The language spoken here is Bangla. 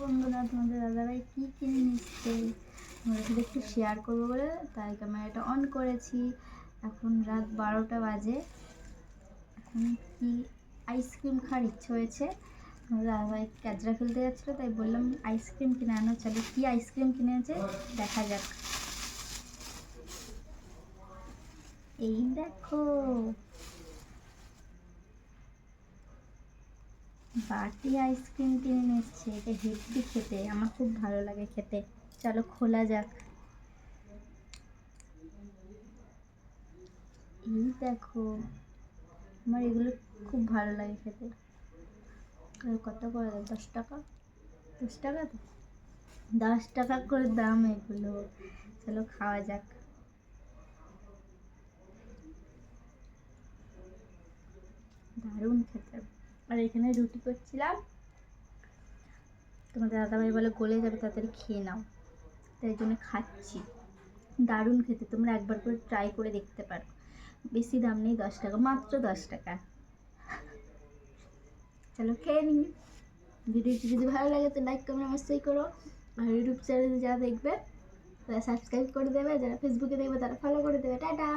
বন্ধুরা, তোমাদের দাদাভাই কী কিনে নিচ্ছে? তোমাদের সাথে একটু শেয়ার করব বলে তাই ক্যামেরাটা অন করেছি। এখন রাত বারোটা বাজে। এখন কি আইসক্রিম খাওয়ার ইচ্ছে হয়েছে? তোমাদের দাদাভাই ক্যাজরা খেলতে যাচ্ছিল, তাই বললাম আইসক্রিম কিনে আনো। চলো, কী আইসক্রিম কিনেছে দেখা যাক। এই দেখো বাটি আইসক্রিম কিনে এসছে, এটা হেভি খেতে, আমার খুব ভালো লাগে খেতে। চলো খোলা যাক। এই দেখো, আমার এগুলো খুব ভালো লাগে খেতে। কত করে দেয় দশ টাকা? দশ টাকা তো? দশ টাকা করে দাম এগুলো। চলো খাওয়া যাক। দারুণ খেতে। আর এখানে রুটি করছিলাম। তোমাদের দাদাভাই বলে গলে যাবে, তাড়াতাড়ি খেয়ে নাও। তাই জন্য খাচ্ছি। দারুণ খেতে, তোমরা একবার করে ট্রাই করে দেখতে পারো। বেশি দাম নেই, দশ টাকা, মাত্র দশ টাকা। চলো খেয়ে নিই। ভিডিওটি যদি ভালো লাগে তো লাইক কমেন্ট অবশ্যই করো। আর ইউটিউব চ্যানেলে যারা দেখবে, তারা সাবস্ক্রাইব করে দেবে, যারা ফেসবুকে দেখবে, তারা ফলো করে দেবে। টাটা!